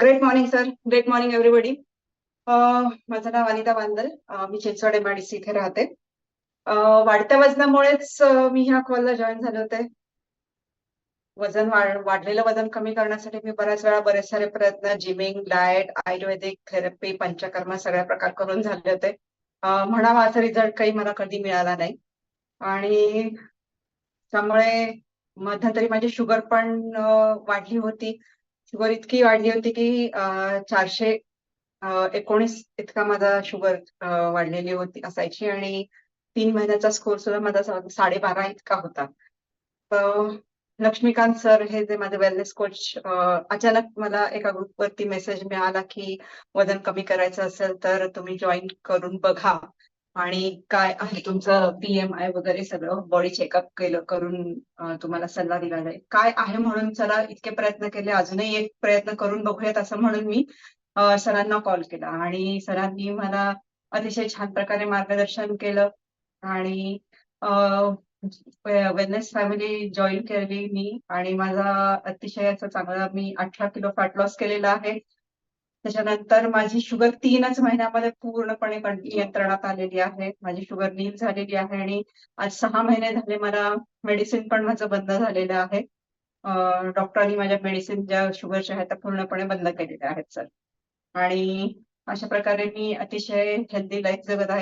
Great morning sir great morning everybody माझं नाव अनिता बांदल. मी चिंचवड एमआयडीसी इथे राहते. वाढत्या वजनामुळेच मी ह्या कॉलला जॉईन झाले होते. वजन वाढ वाढलेलं वजन कमी करण्यासाठी मी बऱ्याच वेळा बरेच सारे प्रयत्न gymming diet Ayurvedic therapy Panchakarma सगळ्या प्रकार करून झाले होते. म्हणावा असा रिझल्ट काही मला कधी मिळाला नाही. आणि त्यामुळे मध्यंतरी माझी शुगर पण वाढली होती. शुगर इतकी वाढली होती की चारशे एकोणीस इतका माझा शुगर वाढलेली होती असायची आणि तीन महिन्याचा स्कोर सुद्धा माझा साडेबारा इतका होता. तर लक्ष्मीकांत सर हे जे माझे वेलनेस कोच अचानक मला एका ग्रुपवरती मेसेज मिळाला की वजन कमी करायचं असेल तर तुम्ही जॉईन करून बघा. आणि काय आहे तुमचं पीएमआय वगैरे सगळं? बॉडी चेकअप केलं करून तुम्हाला सल्ला दिला जाईल. काय आहे म्हणून चला इतके प्रयत्न केले. अजूनही एक प्रयत्न करून बघूयात असं म्हणून मी सरांना कॉल केला. आणि सरांनी मला अतिशय छान प्रकारे मार्गदर्शन केलं. आणि वेलनेस फॅमिली जॉईन केली मी. आणि माझा अतिशय असं चांगला मी अठरा किलो फॅट लॉस केलेला आहे. त्याच्यानंतर माझी शुगर तीनच महिन्यामध्ये पूर्णपणे नियंत्रणात आलेली आहे. माझी शुगर नील झालेली आहे आणि आज सहा महिने झाले मला मेडिसिन पण माझं बंद झालेलं आहे. डॉक्टरांनी माझ्या मेडिसिन ज्या शुगरच्या आहेत त्या पूर्णपणे बंद केलेल्या आहेत सर आणि अशा प्रकारे मी अतिशय हेल्दी लाईफ जगत आहे.